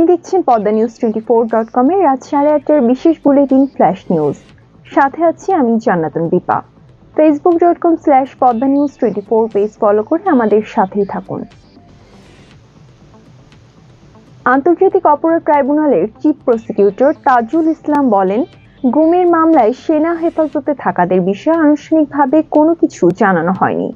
আপনি দেখছেন Padma news twenty four dot কমের রাত সাড়ে আটটার বিশেষ বুলেটিন ফ্ল্যাশ নিউজ সাথে আছি আমি Jannatun Dipa. Facebook dot com slash Padma news twenty four page follow করে আমাদের সাথেই থাকুন। আন্তর্জাতিক অপরাধ ট্রাইব্যুনালের চিফ প্রসিকিউটর তাজুল ইসলাম বলেন, গুমের মামলায় সেনা হেফাজতে থাকাদের বিষয়ে আনুষ্ঠানিকভাবে কোনো কিছু জানানো হয়নি।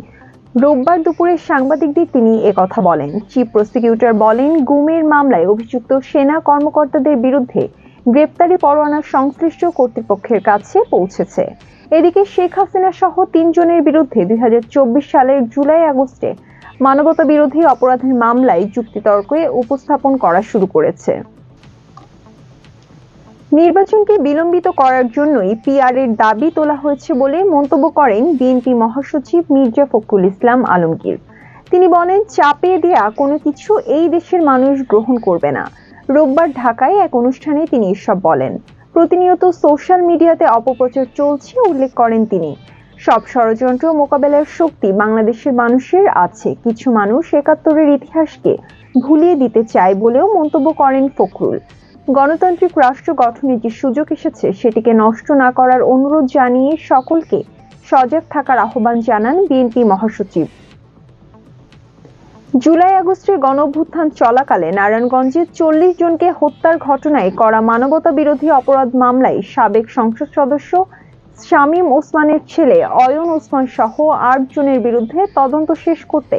রোববার দুপুরে সাংবাদিকদের তিনি একথা বলেন। চিফ প্রসিকিউটর বলেন, গুমের মামলায় অভিযুক্ত সেনা কর্মকর্তাদের বিরুদ্ধে গ্রেপ্তারি পরোয়ানা সংশ্লিষ্ট কর্তৃপক্ষের কাছে পৌঁছেছে। এদিকে শেখ হাসিনা সহ তিনজনের বিরুদ্ধে দুই হাজার চব্বিশ সালের জুলাই আগস্টে মানবতা বিরোধী অপরাধের মামলায় যুক্তিতর্কে উপস্থাপন করা শুরু করেছে। নির্বাচনকে বিলম্বিত করার জন্যই পিআর এর দাবি তোলা হয়েছে বলে মন্তব্য করেন বিএনপি মহাসচিব মির্জা ফখরুল ইসলাম আলমগীর। তিনি বলেন, চাপে দেয়া কোনো কিছু এই দেশের মানুষ গ্রহণ করবে না। রোববার ঢাকায় এক অনুষ্ঠানে তিনি এসব বলেন। প্রতিনিয়ত সোশ্যাল মিডিয়াতে অপপ্রচার চলছে, উল্লেখ করেন তিনি। সব ষড়যন্ত্র মোকাবেলার শক্তি বাংলাদেশের মানুষের আছে। কিছু মানুষ একাত্তরের ইতিহাসকে ভুলিয়ে দিতে চায় বলেও মন্তব্য করেন ফখরুল। গণতান্ত্রিক রাষ্ট্র গঠনের যে সুযোগ এসেছে, সেটিকে নষ্ট না করার অনুরোধ জানিয়ে সকলকে সজাগ থাকার আহ্বান জানান বিএনপি মহাসচিব। জুলাই আগস্টের গণঅভ্যুত্থান চলাকালে নারায়ণগঞ্জে চল্লিশ জনকে হত্যার ঘটনায় করা মানবতা বিরোধী অপরাধ মামলায় সাবেক সংসদ সদস্য শামীম ওসমানের ছেলে অয়ন ওসমান সহ আট জনের বিরুদ্ধে তদন্ত শেষ করতে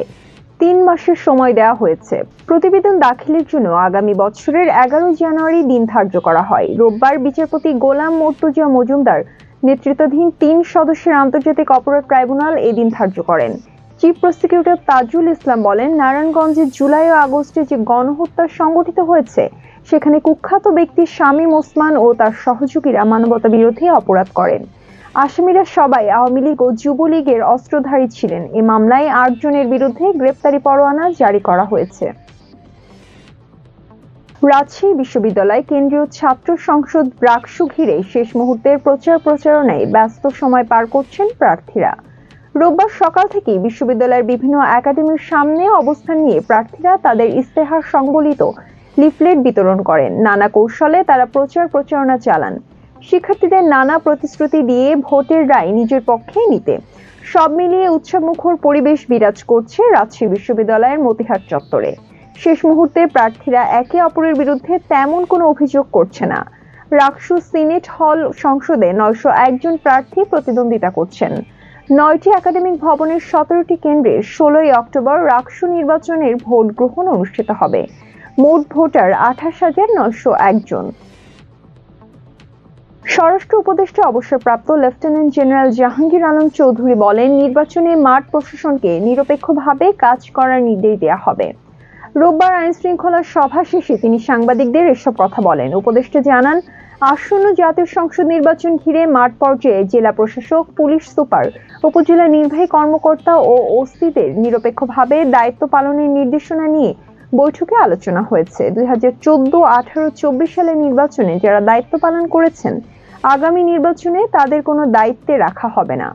তিন মাসের সময় দেওয়া হয়েছে। প্রতিবেদন দাখিলের জন্য আগামী বছরের এগারো জানুয়ারি দিন ধার্য করা হয়। রোববার বিচারপতি গোলাম মর্তুজা মজুমদার নেতৃত্বাধীন তিন সদস্যের আন্তর্জাতিক অপরাধ ট্রাইব্যুনাল এদিন ধার্য করেন। চিফ প্রসিকিউটর তাজুল ইসলাম বলেন নারায়ণগঞ্জে জুলাই ও আগস্টে যে গণহত্যা সংগঠিত হয়েছে, সেখানে কুখ্যাত ব্যক্তি শামীম ওসমান ও তার সহযোগীরা মানবতা বিরোধী অপরাধ করেন। আসামিরা সবাই আওয়ামী লীগ ও যুবলীগের অস্ত্রধারী ছিলেন। এ মামলায় আট জনের বিরুদ্ধে গ্রেপ্তারি পরোয়ানা জারি করা হয়েছে। রাজশাহী বিশ্ববিদ্যালয় কেন্দ্রীয় ছাত্র সংসদ ব্রাকসু ঘিরে শেষ মুহূর্তের প্রচার প্রচারণায় ব্যস্ত সময় পার করছেন প্রার্থীরা। রোববার সকাল থেকেই বিশ্ববিদ্যালয়ের বিভিন্ন একাডেমির সামনে অবস্থান নিয়ে প্রার্থীরা তাদের ইস্তেহার সংবলিত লিফলেট বিতরণ করেন। নানা কৌশলে তারা প্রচার প্রচারণা চালান। শিক্ষার্থীদের নানা প্রতিশ্রুতি দিয়ে ভোটের রায় নিজের পক্ষে নিতে। সব মিলিয়ে উৎসবমুখর পরিবেশ বিরাজ করছে রাজশাহী বিশ্ববিদ্যালয়ের মতিহার চত্বরে। শেষ মুহূর্তে প্রার্থীরা একে অপরের বিরুদ্ধে তেমন কোনো অভিযোগ করছে না। রাকসু সিনেট হল সংসদে নয়শো একজন প্রার্থী প্রতিদ্বন্দ্বিতা করছেন। নয়টি একাডেমিক ভবনের সতেরোটি কেন্দ্রে ষোলোই অক্টোবর রাকসু নির্বাচনের ভোট গ্রহণ অনুষ্ঠিত হবে। মোট ভোটার আঠাশ হাজার নয়শো একজন স্বরাষ্ট্র উপদেষ্টা অবসরপ্রাপ্ত লেফটেন্যান্ট জেনারেল জাহাঙ্গীর আলম চৌধুরী বলেন, নির্বাচনে মাঠ প্রশাসনকে নিরপেক্ষভাবে কাজ করার নির্দেশ দেওয়া হবে। রোববার আইন শৃঙ্খলা সভা শেষে তিনি সাংবাদিকদের এসব কথা বলেন। উপদেষ্টা জানান, আসন্ন জাতীয় সংসদ নির্বাচন ঘিরে মাঠ পর্যায়ে জেলা প্রশাসক, পুলিশ সুপার, উপজেলা নির্বাহী কর্মকর্তা ও ওসিদের নিরপেক্ষভাবে দায়িত্ব পালনের নির্দেশনা নিয়ে বৈঠকে আলোচনা হয়েছে। দুই হাজার চোদ্দ, আঠারো, চব্বিশ সালের নির্বাচনে যারা দায়িত্ব পালন করেছেন আগামী নির্বাচনে তাদের কোনো দায়িত্বে রাখা হবে না।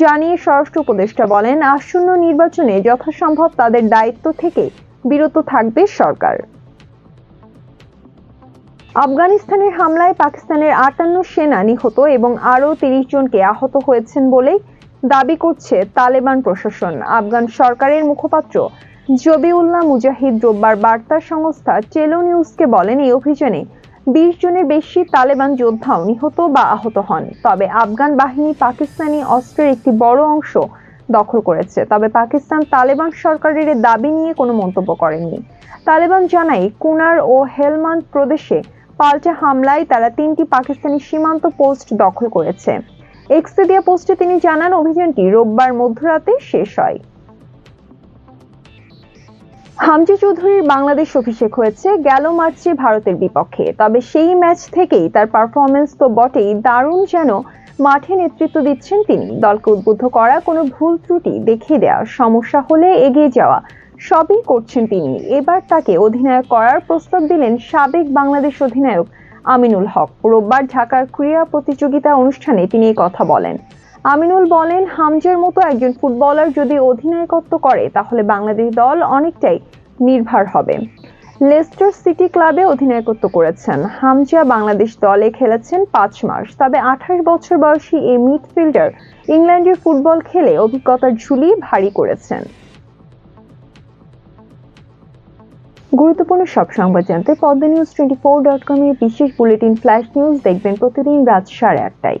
জানিয়ে স্বরাষ্ট্র উপদেষ্টা বলেন, আসন্ন নির্বাচনে যথাসম্ভব তাদের দায়িত্ব থেকে বিরত থাকবে সরকার। আফগানিস্তানের হামলায় পাকিস্তানের আটান্ন সেনা নিহত এবং আরও তিরিশ জনকে আহত হয়েছেন বলে দাবি করছে তালেবান প্রশাসন। আফগান সরকারের মুখপাত্র জবিউল্লাহ মুজাহিদ রোববার বার্তা সংস্থা টেলো নিউজকে বলেন, এই অভিযানে বিশ জনের বেশি তালেবান যোদ্ধাও নিহত বা আহত হন। তবে আফগান বাহিনী পাকিস্তানি অস্ত্রের একটি বড় অংশ দখল করেছে। তবে পাকিস্তান তালেবান সরকারের দাবি নিয়ে কোনো মন্তব্য করেনি। তালেবান জানায়, কুনার ও হেলমান্দ প্রদেশে পাল্টা হামলায় তারা তিনটি পাকিস্তানি সীমান্ত পোস্ট দখল করেছে। এক্সেদিয়া পোস্টে তিনি জানান, অভিযানটি রোববার মধ্যরাতে শেষ হয়। হামজা চৌধুরীর বাংলাদেশ অভিষেক হয়েছে গেল মার্চে ভারতের বিপক্ষে। তবে সেই ম্যাচ থেকেই তার পারফরমেন্স তো বটেই, দারুণ যেন মাঠে নেতৃত্ব দিচ্ছেন তিনি। দলকে উদ্বুদ্ধ করা কোনো ভুল ত্রুটি দেখিয়ে দেওয়া, সমস্যা হলে এগিয়ে যাওয়া, সবই করছেন তিনি। এবার তাকে অধিনায়ক করার প্রস্তাব দিলেন সাবেক বাংলাদেশ অধিনায়ক আমিনুল হক। রোববার ঢাকার ক্রীড়া প্রতিযোগিতা অনুষ্ঠানে তিনি কথা বলেন। আমিনুল বলেন, হামজার মতো একজন ফুটবলার যদি অধিনায়কত্ব করে, তাহলে বাংলাদেশ দল অনেকটাই নির্ভর হবে। লেস্টার সিটি ক্লাবে অধিনায়কত্ব করেছেন। হামজা বাংলাদেশ দলে খেলেছেন পাঁচ মাস। তবে আঠাশ বছর বয়সী এই মিডফিল্ডার ইংল্যান্ডের ফুটবল খেলে অভিজ্ঞতার ঝুলি ভারী করেছেন। গুরুত্বপূর্ণ সব সংবাদ জানতে Padma news twenty four dot com এর বিশেষ বুলেটিন, ফ্ল্যাশ নিউজ দেখবেন প্রতিদিন রাত সাড়ে আটটায়।